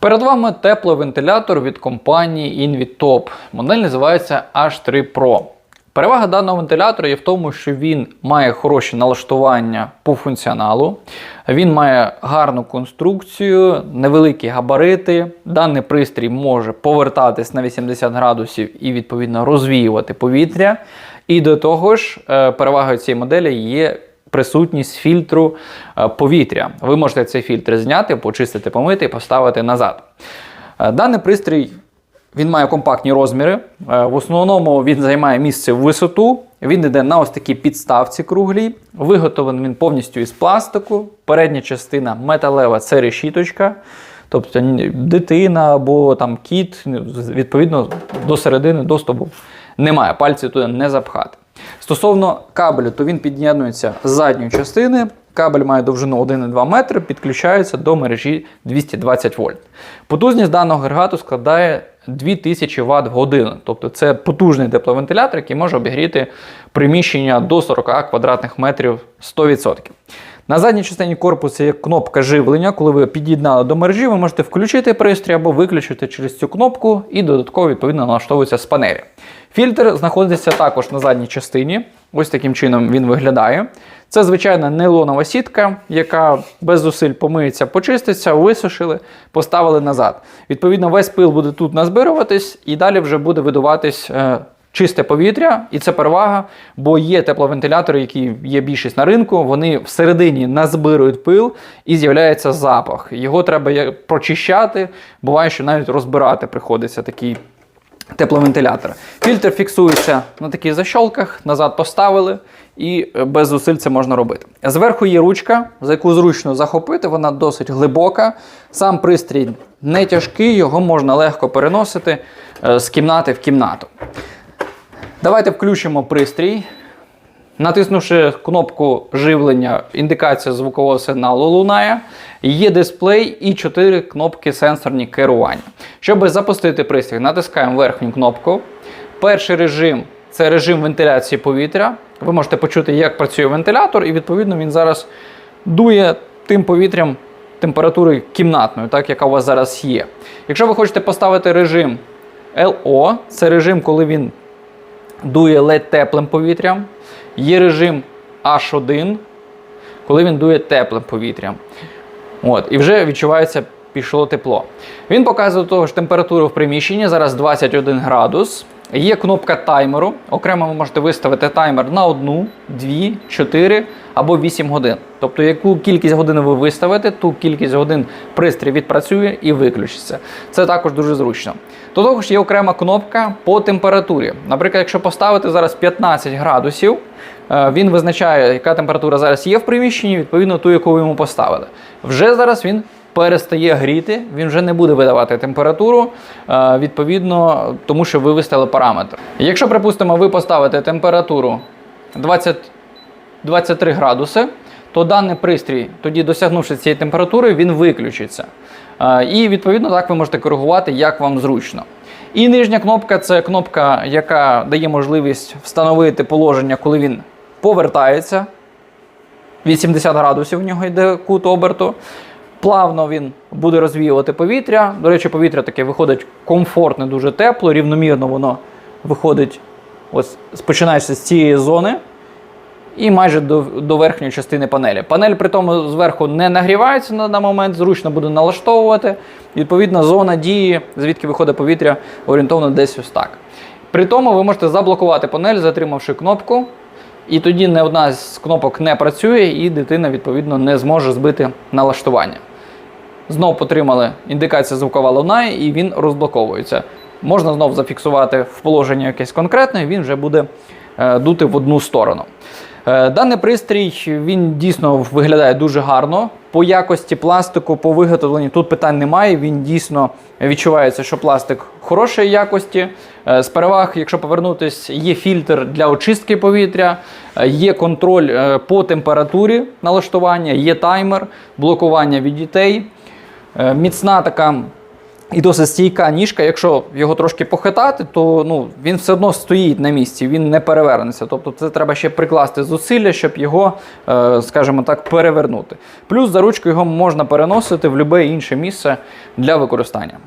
Перед вами тепловентилятор від компанії Invitop. Модель називається H3 Pro. Перевага даного вентилятора є в тому, що він має хороші налаштування по функціоналу, він має гарну конструкцію, невеликі габарити. Даний пристрій може повертатись на 80 градусів і відповідно розвіювати повітря. І до того ж, е, перевагою цієї моделі є присутність фільтру е, повітря. Ви можете цей фільтр зняти, почистити, помити і поставити назад. Е, Даний пристрій він має компактні розміри. Е, В основному він займає місце в висоту. Він йде на ось такій підставці круглій. Виготовлений він повністю із пластику. Передня частина металева це решіточка. Тобто дитина або там кіт, відповідно, до середини доступу немає. Пальці туди не запхати. Стосовно кабелю, то він під'єднується з задньої частини. Кабель має довжину 1,2 метри, підключається до мережі 220 вольт. Потужність даного агрегату складає 2000 Вт в годину. Тобто це потужний тепловентилятор, який може обігріти приміщення до 40 квадратних метрів 100%. На задній частині корпусу є кнопка живлення. Коли ви під'єднали до мережі, ви можете включити пристрій або виключити через цю кнопку і додатково відповідно налаштовується з панелі. Фільтр знаходиться також на задній частині. Ось таким чином він виглядає. Це звичайна нейлонова сітка, яка без зусиль помиється, почиститься, висушили, поставили назад. Відповідно, весь пил буде тут назбируватись і далі вже буде видуватись. Чисте повітря, і це перевага, бо є тепловентилятори, які є більшість на ринку, вони всередині назбирують пил і з'являється запах. Його треба прочищати. Буває, що навіть розбирати приходиться такий тепловентилятор. Фільтр фіксується на таких защолках, назад поставили, і е, без зусиль це можна робити. Зверху є ручка, за яку зручно захопити, вона досить глибока. Сам пристрій не тяжкий, його можна легко переносити е, з кімнати в кімнату. Давайте включимо пристрій. Натиснувши кнопку живлення, індикація звукового сигналу лунає. Є дисплей і 4 кнопки сенсорні керування. Щоб запустити пристрій, натискаємо верхню кнопку. Перший режим це режим вентиляції повітря. Ви можете почути, як працює вентилятор, і відповідно він зараз дує тим повітрям температури кімнатної, так, яка у вас зараз є. Якщо ви хочете поставити режим LO, це режим, коли він дує ледь теплим повітрям. Є режим H1, коли він дує теплим повітрям. От, і вже відчувається, пішло тепло. Він показує до того ж температуру в приміщенні, зараз 21 градус. Є кнопка таймеру. Окремо ви можете виставити таймер на 1, 2, 4 або 8 годин. Тобто, яку кількість годин ви виставите, ту кількість годин пристрій відпрацює і виключиться. Це також дуже зручно. До того ж, є окрема кнопка по температурі. Наприклад, якщо поставити зараз 15 градусів, е, він визначає, яка температура зараз є в приміщенні, відповідно ту, яку ви йому поставили. Вже зараз він перестає гріти, він вже не буде видавати температуру, е, відповідно, тому що ви виставили параметр. Якщо, припустимо, ви поставите температуру 20, 23 градуси, то даний пристрій, тоді досягнувши цієї температури, він виключиться. Е, І відповідно так ви можете коригувати, як вам зручно. І нижня кнопка це кнопка, яка дає можливість встановити положення, коли він повертається. 80 градусів в нього йде кут оберту. Плавно він буде розвіювати повітря. До речі, повітря таке виходить комфортне, дуже тепло, рівномірно воно виходить, ось починаючи з цієї зони і майже до, до верхньої частини панелі. Панель при тому зверху не нагрівається на даний момент, зручно буде налаштовувати. Відповідно, зона дії, звідки виходить повітря, орієнтовно десь ось так. При тому ви можете заблокувати панель, затримавши кнопку, і тоді не одна з кнопок не працює, і дитина відповідно не зможе збити налаштування. Знову потримали індикація звукова лунає, і він розблоковується. Можна знову зафіксувати в положення якесь конкретне, він вже буде е, дути в одну сторону. Е, Даний пристрій він дійсно виглядає дуже гарно. По якості пластику, по виготовленню тут питань немає. Він дійсно відчувається, що пластик хорошої якості. Е, З переваг, якщо повернутися, є фільтр для очистки повітря, е, є контроль по температурі налаштування, є таймер, блокування від дітей. Міцна така І досить стійка ніжка, якщо його трошки похитати, то ну, він все одно стоїть на місці, він не перевернеться. Тобто це треба ще прикласти зусилля, щоб його, е, скажімо так, перевернути. Плюс за ручку його можна переносити в будь-яке інше місце для використання.